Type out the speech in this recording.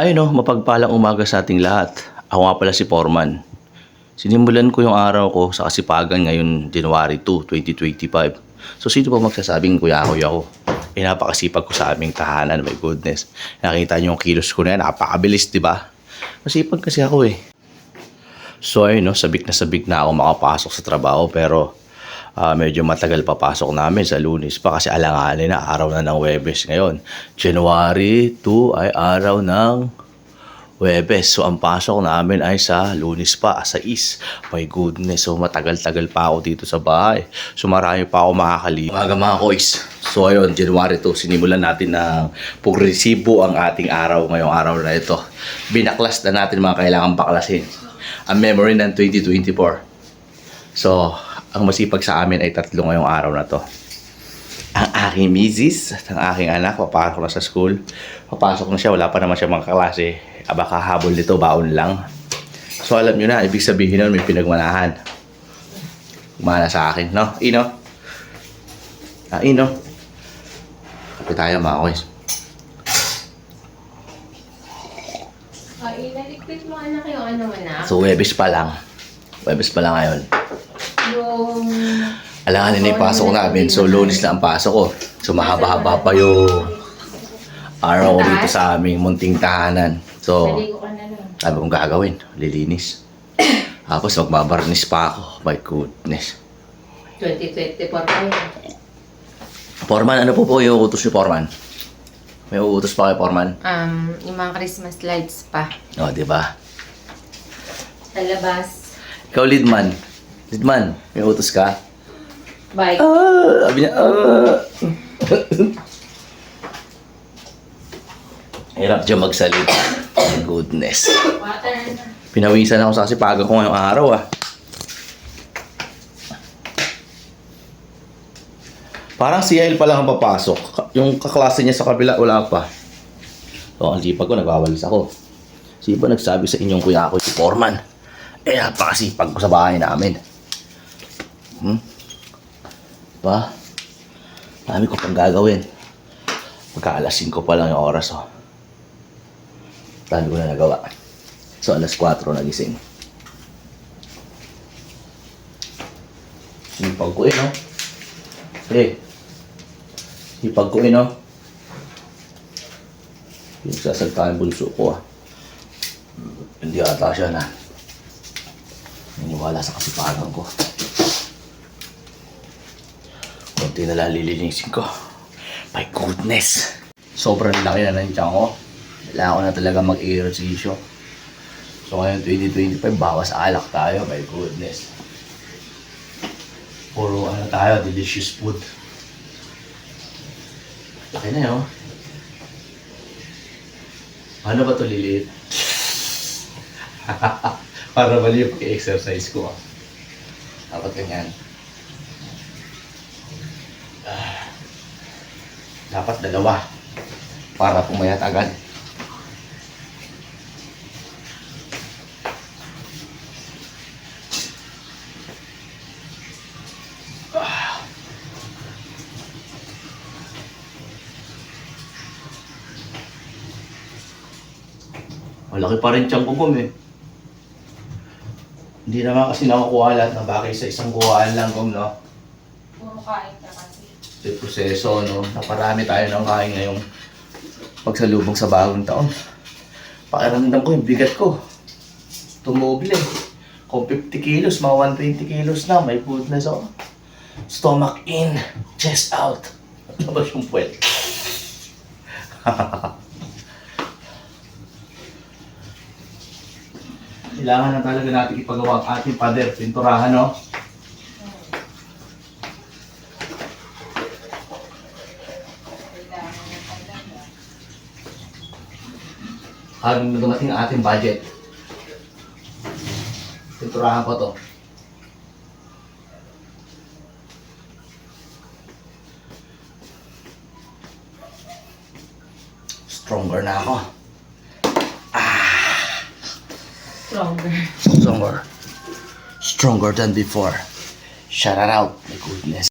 Ay no, mapagpalang umaga sa ating lahat. Ako nga pala si Foreman. Sinimulan ko yung araw ko sa kasipagan ngayon January 2, 2025. So sino pa magsasabing kuya-kuya ko? Eh napakasipag ko sa aming tahanan, my goodness. Nakita niyo yung kilos ko na yan, napakabilis, di ba? Masipag kasi ako eh. So ayun no, sabik na sabik na ako makapasok sa trabaho pero ah, medyo matagal papasok namin sa lunes pa kasi alanganin na araw na ng Webes ngayon. January 2 ay araw ng Webes. So ang pasok namin ay sa lunes pa, sa is. My goodness, so matagal-tagal pa ako dito sa bahay. So marami pa ako makakalimutan. Umaga mga kois. So ayun, January 2, sinimulan natin na progresibo ang ating araw ngayong araw na ito. Binaklas na natin mga kailangan baklasin. Ang memory ng 2024. So, ang masipag sa amin ay tatlo ngayong araw na to. Ang aking misis at ang aking anak, papasok na sa school. Papasok na siya, wala pa naman siya mga klase. Aba kahabol nito, baon lang. So alam nyo na, ibig sabihin nun, may pinagmanahan. Mana sa akin, no? Ino? Ah, Ino? Kapit tayo mga kois. Ay, naligpit mo anak yung ano anak? So, Webes pa lang. Webes pa lang ngayon. Yung... Alangan na yung pasok namin. So, lunes na ang pasok ko. So, mahaba-haba pa yung araw ko dito sa aming munting tahanan. So, lang. sabi kong gagawin, lilinis. Tapos magbabarnis pa ako. My goodness. 2024 pa yun. Foreman, ano po po yung utos ni Foreman? May uutos pa kay Foreman? Um, yung mga Christmas lights pa. O, di ba? Sa labas. Ikaw, Lidman. Lidman, may utos ka? Bike. Ah! Sabi niya, ah! Hirap dyan magsalita. My goodness. Water na. Pinawisan ako sa kasipagan ko ngayong araw ah. Parang si Yael pa lang ang papasok. Yung kaklase niya sa kabila, wala pa. So, ang sipag ko, nagwawalis ako. Sino ba nagsabi sa inyong kuya ako si Foreman? Eh, napakasipag ko sa bahay namin. Hmm? Ba? Dami ko pang gagawin. Magkaalasin ko pa lang yung oras, oh. Dami ko na nagawa. So, alas 4 nagising. Sipag ko eh, no? Eh. Sipag ko eh, no? Yung sasalta yung bulso ko, ah. Hindi ata siya na. Naniwala sa kasipagan ko. Kunti na lang ko. My goodness! Sobrang laki na ng tiyan ko. Kailangan ko na talaga mag-ehersisyo. So ngayon 2025, bawas alak tayo. My goodness. Puro ano tayo, delicious food. Laki na yun. Paano ba ito liliit? Para mali yung exercise ko. ah. Dapat ganyan. Dapat dalawa. Para pumayat agad. Malaki pa rin tiyang gugom eh. Hindi naman kasi nakukuha lahat ng bagay sa isang kuhaan lang kung no. Puro kain ka kasi. Yung proseso, no. Naparami tayo ng kain ngayong pagsalubong sa bagong taon. Pakiramdam ko yung bigat ko. Tumoble. Kung 50 kilos, mga 120 kilos na. My goodness, oh. Stomach in, chest out. Labas yung puwet. Kailangan na talaga natin ipagawa ang ating pader, pinturahan, no? Habang dumating ang ating budget. Pinturahan ko to. Stronger na ako. Stronger. Stronger. Stronger than before. Shout out. My goodness.